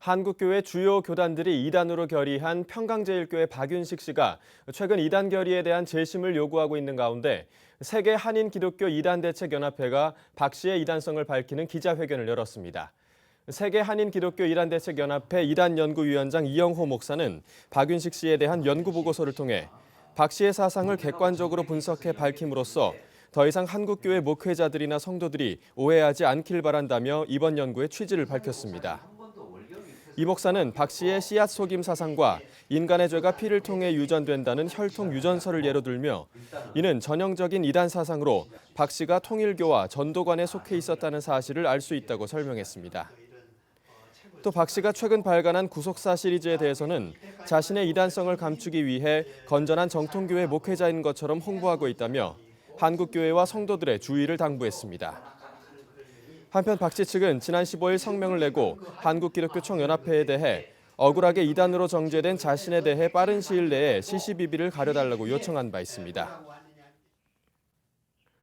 한국교회 주요 교단들이 이단으로 결의한 평강제일교회 박윤식 씨가 최근 이단 결의에 대한 재심을 요구하고 있는 가운데 세계 한인 기독교 이단 대책 연합회가 박 씨의 이단성을 밝히는 기자회견을 열었습니다. 세계 한인 기독교 이단 대책 연합회 이단 연구위원장 이영호 목사는 박윤식 씨에 대한 연구 보고서를 통해 박 씨의 사상을 객관적으로 분석해 밝힘으로써 더 이상 한국교회 목회자들이나 성도들이 오해하지 않길 바란다며 이번 연구의 취지를 밝혔습니다. 이 목사는 박 씨의 씨앗 속임 사상과 인간의 죄가 피를 통해 유전된다는 혈통 유전설을 예로 들며 이는 전형적인 이단 사상으로 박 씨가 통일교와 전도관에 속해 있었다는 사실을 알 수 있다고 설명했습니다. 또 박 씨가 최근 발간한 구속사 시리즈에 대해서는 자신의 이단성을 감추기 위해 건전한 정통교회 목회자인 것처럼 홍보하고 있다며 한국교회와 성도들의 주의를 당부했습니다. 한편 박씨 측은 지난 15일 성명을 내고 한국기독교총연합회에 대해 억울하게 이단으로 정죄된 자신에 대해 빠른 시일 내에 시시비비를 가려달라고 요청한 바 있습니다.